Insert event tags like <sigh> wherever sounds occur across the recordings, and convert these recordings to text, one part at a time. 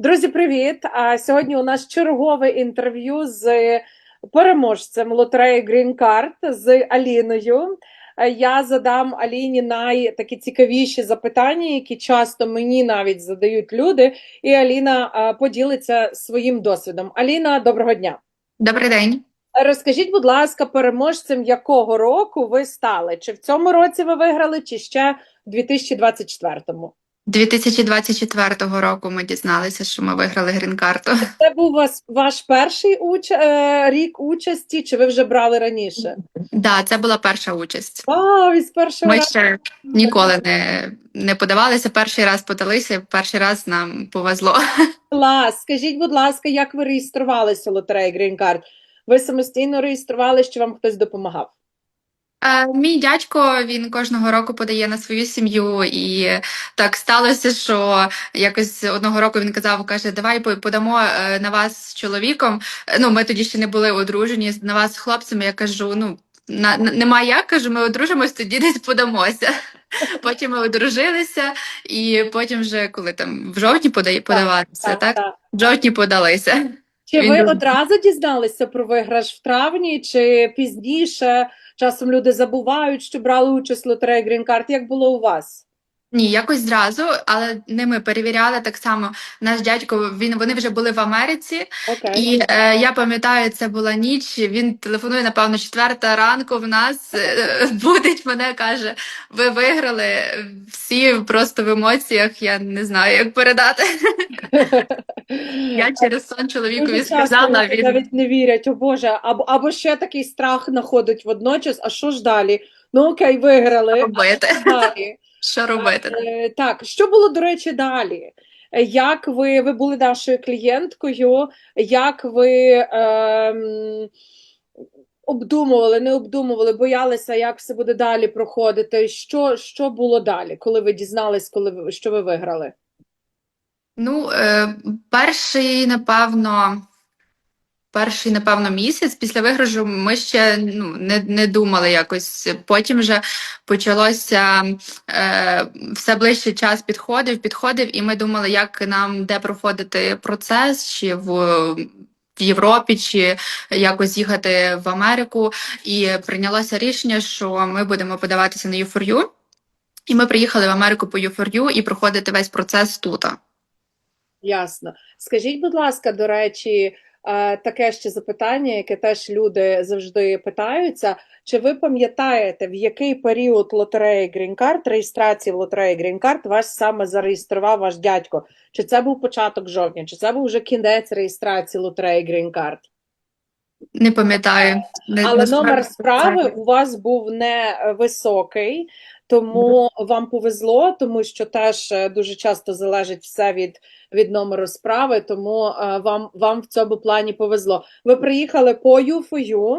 Друзі, привіт! А сьогодні у нас чергове інтерв'ю з переможцем лотереї Green Card з Аліною. Я задам Аліні найтакі цікавіші запитання, які часто мені навіть задають люди, і Аліна поділиться своїм досвідом. Аліна, доброго дня! Добрий день. Розкажіть, будь ласка, переможцем якого року ви стали? Чи в цьому році ви виграли, чи ще в 2024-му? 2024 року ми дізналися, що ми виграли грін-карту. Це був вас ваш перший уч... е, рік участі, чи ви вже брали раніше? Да, це була перша участь. А, від першого Ми ще ніколи не, не подавалися. Перший раз подалися, перший раз нам повезло. Клас. Скажіть, будь ласка, як ви реєструвалися лотереї Card? Ви самостійно реєструвалися, чи вам хтось допомагав? Е, Мій дядько він кожного року подає на свою сім'ю, і так сталося, що якось одного року він казав, каже, давай по- подамо е, на вас з чоловіком. Е, Ну, ми тоді ще не були одружені, на вас з хлопцями. Я кажу, ну. На, на- нема як, кажу, ми одружимось, тоді десь подамося. <laughs> Потім ми одружилися, і потім вже коли там в жовтні подає, подаватися, так? В жовтні подалися. Чи Він ви дуже- одразу дізналися про виграш в травні, чи пізніше? Часом люди забувають, що брали участь в лотереї Green Card. Як було у вас? Ні, якось зразу, але не ми перевіряли так само. Наш дядько, він вони вже були в Америці, Окей. і е, я пам'ятаю, це була ніч. Він телефонує, напевно, четверта ранку в нас е, <laughs> будить мене, каже: ви виграли всі просто в емоціях. Я не знаю, як передати. <laughs> Я через сон чоловікові сказала. Він навіть не вірять, о Боже, або, або ще такий страх знаходить водночас, а що ж далі? Ну окей, виграли. робити. Далі. Що робити? Е, Так, що було, до речі, далі? Е, Як ви, ви були нашою клієнткою, як ви ем, обдумували, не обдумували, боялися, як все буде далі проходити? Що, що було далі, коли ви дізнались, коли ви, що ви виграли? Ну, е, перший, напевно, перший, напевно, місяць після виграшу ми ще ну, не, не думали якось. Потім вже почалося е, все ближче час підходив, підходив, і ми думали, як нам де проходити процес, чи в. В Європі чи якось їхати в Америку, і прийнялося рішення, що ми будемо подаватися на U4U. І ми приїхали в Америку по U4U і проходити весь процес тут. Ясно. Скажіть, будь ласка, до речі, е, таке ще запитання, яке теж люди завжди питаються. Чи ви пам'ятаєте, в який період лотереї Green Card, реєстрації лотереї Green Card вас саме зареєстрував ваш дядько? Чи це був початок жовтня, чи це був вже кінець реєстрації лотереї Green Card? Не пам'ятаю. Не, Але номер справи у вас був не високий, тому вам повезло, тому що теж е, дуже часто залежить все від, від номеру справи, тому е, вам, вам в цьому плані повезло. Ви приїхали по U4U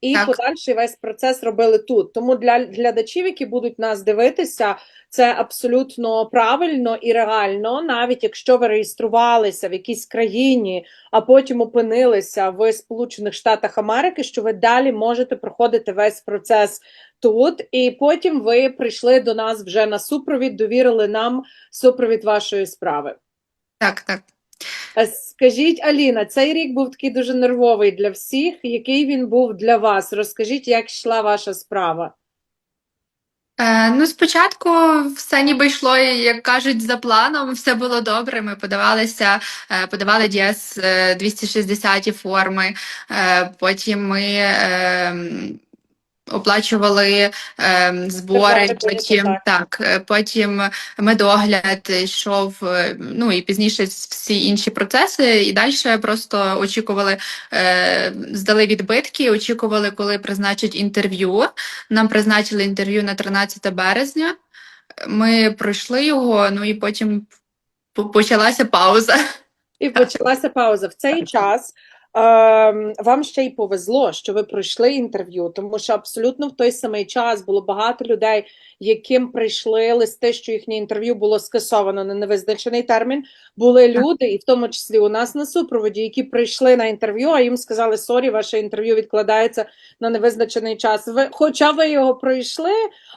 і Так. подальший весь процес робили тут. Тому для глядачів, які будуть нас дивитися, це абсолютно правильно і реально, навіть якщо ви реєструвалися в якійсь країні, а потім опинилися в Сполучених Штатах Америки, що ви далі можете проходити весь процес тут, і потім ви прийшли до нас вже на супровід, довірили нам супровід вашої справи. Так, так. Е, Скажіть, Аліна, цей рік був такий дуже нервовий для всіх. Який він був для вас? Розкажіть, як йшла ваша справа? Е, ну, спочатку все ніби йшло, як кажуть, за планом, все було добре. Ми подавалися, е, подавали ДІС 260 форми, е, потім ми е, оплачували е, збори, потім так. так, е, потім медогляд йшов, е, ну і пізніше всі інші процеси, і далі просто очікували, е, здали відбитки, очікували, коли призначать інтерв'ю. Нам призначили інтерв'ю на 13 березня. Ми пройшли його, ну і потім почалася пауза. І почалася пауза. В цей час вам ще й повезло, що ви пройшли інтерв'ю, тому що абсолютно в той самий час було багато людей, яким прийшли листи, що їхнє інтерв'ю було скасовано на невизначений термін. Були люди, і в тому числі у нас на супроводі, які прийшли на інтерв'ю, а їм сказали: сорі, ваше інтерв'ю відкладається на невизначений час. Ви, хоча ви його пройшли,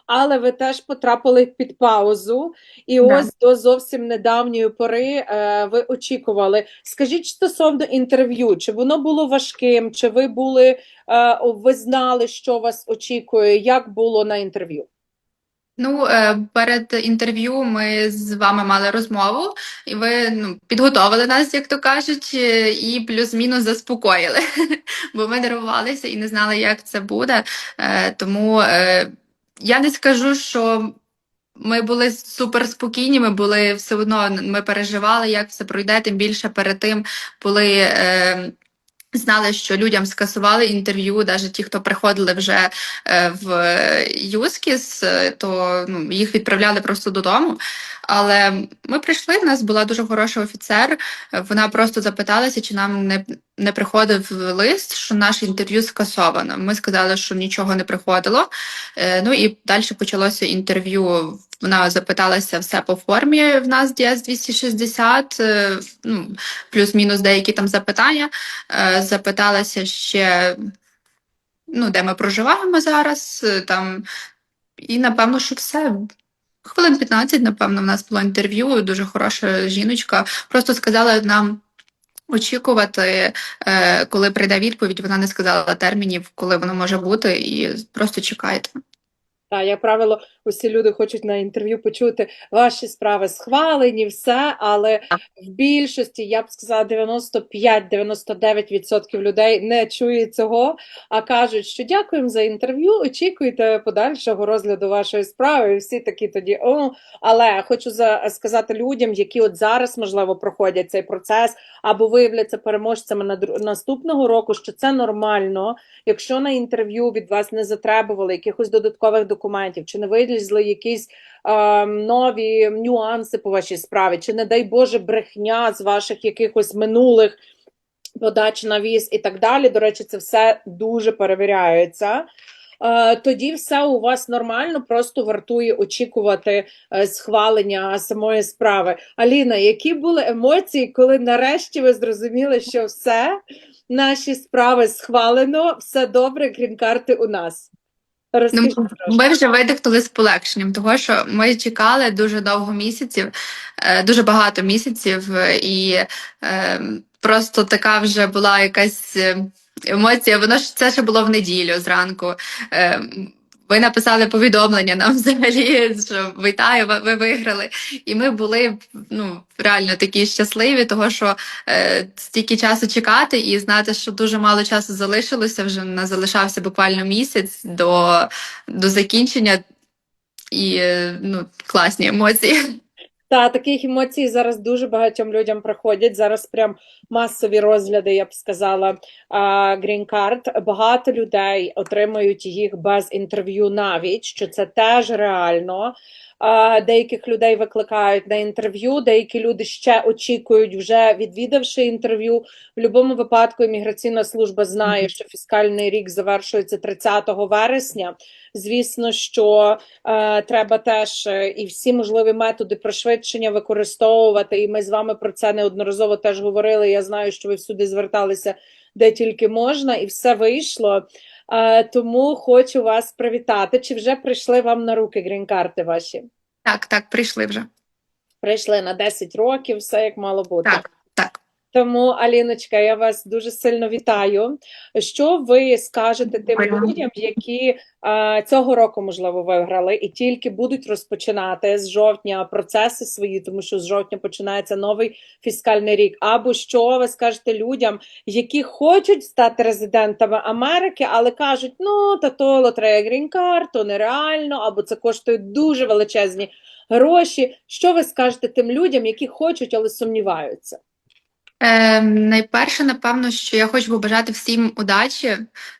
але ви теж потрапили під паузу. І Да. ось до зовсім недавньої пори е, ви очікували. Скажіть стосовно інтерв'ю, чи воно було важким, чи ви були, е, ви знали, що вас очікує, як було на інтерв'ю? Ну, е, перед інтерв'ю ми з вами мали розмову, і ви ну, підготовили нас, як то кажуть, е, і плюс-мінус заспокоїли. <laughs> Бо ми нервувалися і не знали, як це буде. Тому я не скажу, що ми були супер спокійні, ми були все одно, ми переживали, як все пройде, тим більше перед тим були. Е, Знали, що людям скасували інтерв'ю, навіть ті, хто приходили вже е, в Юскіс, е, то ну, їх відправляли просто додому. Але ми прийшли, в нас була дуже хороша офіцер. Вона просто запиталася, чи нам не, не приходив лист, що наше інтерв'ю скасовано. Ми сказали, що нічого не приходило. Е, Ну і далі почалося інтерв'ю. Вона запиталася все по формі в нас DS 260, е, ну, плюс-мінус деякі там запитання. Е, Запиталася ще, ну, де ми проживаємо зараз, там, і напевно, що все. Хвилин 15, напевно, в нас було інтерв'ю, дуже хороша жіночка. Просто сказала нам очікувати, е, коли прийде відповідь. Вона не сказала термінів, коли воно може бути, і просто чекайте. Так, як правило, усі люди хочуть на інтерв'ю почути ваші справи. Схвалені, все, але в більшості, я б сказала, 95-99% людей не чують цього, а кажуть, що дякуємо за інтерв'ю, очікуйте подальшого розгляду вашої справи. І всі такі тоді, о, але хочу за- сказати людям, які от зараз, можливо, проходять цей процес або виявляться переможцями на наступного року, що це нормально, якщо на інтерв'ю від вас не затребували якихось додаткових документів, чи не вилізли якісь е, нові нюанси по вашій справі, чи, не дай Боже, брехня з ваших якихось минулих подач на віз і так далі. До речі, це все дуже перевіряється. Тоді все у вас нормально, просто вартує очікувати е, схвалення самої справи. Аліна, які були емоції, коли нарешті ви зрозуміли, що все, наші справи схвалено, все добре, грін-карти у нас? Розкажіть Ну, ми вже видихнули з полегшенням, того що ми чекали дуже довго місяців, е, дуже багато місяців, е, і е, просто така вже була якась емоція. Воно ж це ще було в неділю зранку. Ви написали повідомлення нам <laughs> взагалі, що вітаю, ви- ви виграли. І ми були ну, реально такі щасливі, того що е, стільки часу чекати і знати, що дуже мало часу залишилося, вже не залишався буквально місяць до, до закінчення. І е, ну, класні емоції. Та таких емоцій зараз дуже багатьом людям проходять. Зараз прям масові розгляди, я б сказала, грін-карт. Багато людей отримують їх без інтерв'ю навіть, що це теж реально. Деяких людей викликають на інтерв'ю, деякі люди ще очікують, вже відвідавши інтерв'ю. В будь-якому випадку імміграційна служба знає, що фіскальний рік завершується 30 вересня. Звісно, що е, треба теж е, і всі можливі методи пришвидшення використовувати. І ми з вами про це неодноразово теж говорили. Я знаю, що ви всюди зверталися де тільки можна, і все вийшло. Е, тому хочу вас привітати. Чи вже прийшли вам на руки грін-карти ваші? Так, так, прийшли вже. Прийшли на 10 років, все як мало бути. Так, так. Тому, Аліночка, я вас дуже сильно вітаю. Що ви скажете тим людям, які е, цього року, можливо, виграли і тільки будуть розпочинати з жовтня процеси свої, тому що з жовтня починається новий фіскальний рік. Або що ви скажете людям, які хочуть стати резидентами Америки, але кажуть, ну та то лотерея грін-карт, то нереально, або це коштує дуже величезні гроші. Що ви скажете тим людям, які хочуть, але сумніваються? Е, найперше, напевно, що я хочу побажати всім удачі,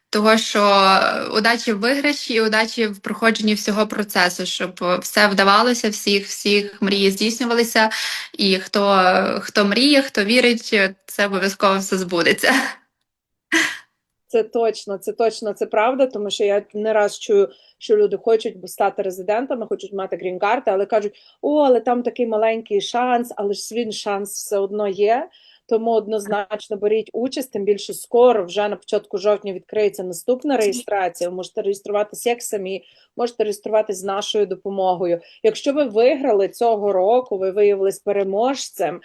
того що е, удачі в виграші і удачі в проходженні всього процесу, щоб все вдавалося, всіх, всіх мрії здійснювалися. І хто, хто мріє, хто вірить, це обов'язково все збудеться. Це точно, це точно, це правда, тому що я не раз чую, що люди хочуть стати резидентами, хочуть мати грін-карти, але кажуть, о, але там такий маленький шанс, але ж він шанс все одно є. Тому однозначно беріть участь, тим більше скоро, вже на початку жовтня відкриється наступна реєстрація. Ви можете реєструватися як самі, можете реєструватись з нашою допомогою. Якщо ви виграли цього року, ви виявились переможцем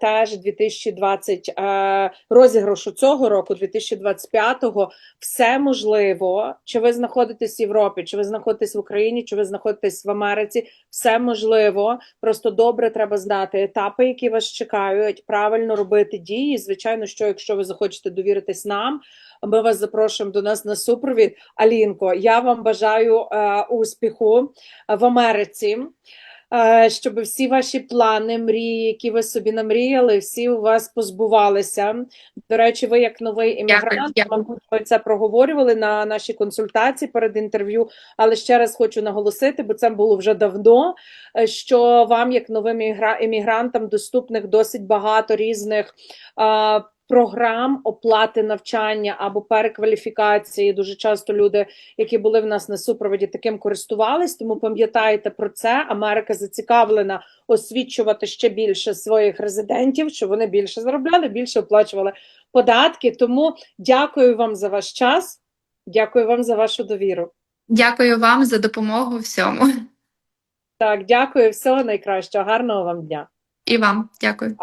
теж 2020 е, розіграшу цього року, 2025-го, все можливо. Чи ви знаходитесь в Європі, чи ви знаходитесь в Україні, чи ви знаходитесь в Америці, все можливо. Просто добре треба знати етапи, які вас чекають, правильно робити дії. Звичайно, що якщо ви захочете довіритись нам, ми вас запрошуємо до нас на супровід. Алінко, я вам бажаю е, успіху в Америці. Е, Щоб всі ваші плани, мрії, які ви собі намріяли, всі у вас позбувалися. До речі, ви як новий іммігрант, мабуть, ви це проговорювали на нашій консультації перед інтерв'ю. Але ще раз хочу наголосити, бо це було вже давно. е, Що вам, як новим іммігрантам, доступних досить багато різних. Програм оплати навчання або перекваліфікації. Дуже часто люди, які були в нас на супроводі, таким користувались. Тому пам'ятайте про це. Америка зацікавлена освічувати ще більше своїх резидентів, щоб вони більше заробляли, більше оплачували податки. Тому дякую вам за ваш час. Дякую вам за вашу довіру. Дякую вам за допомогу всьому. Так, дякую, всього найкращого. Гарного вам дня. І вам дякую.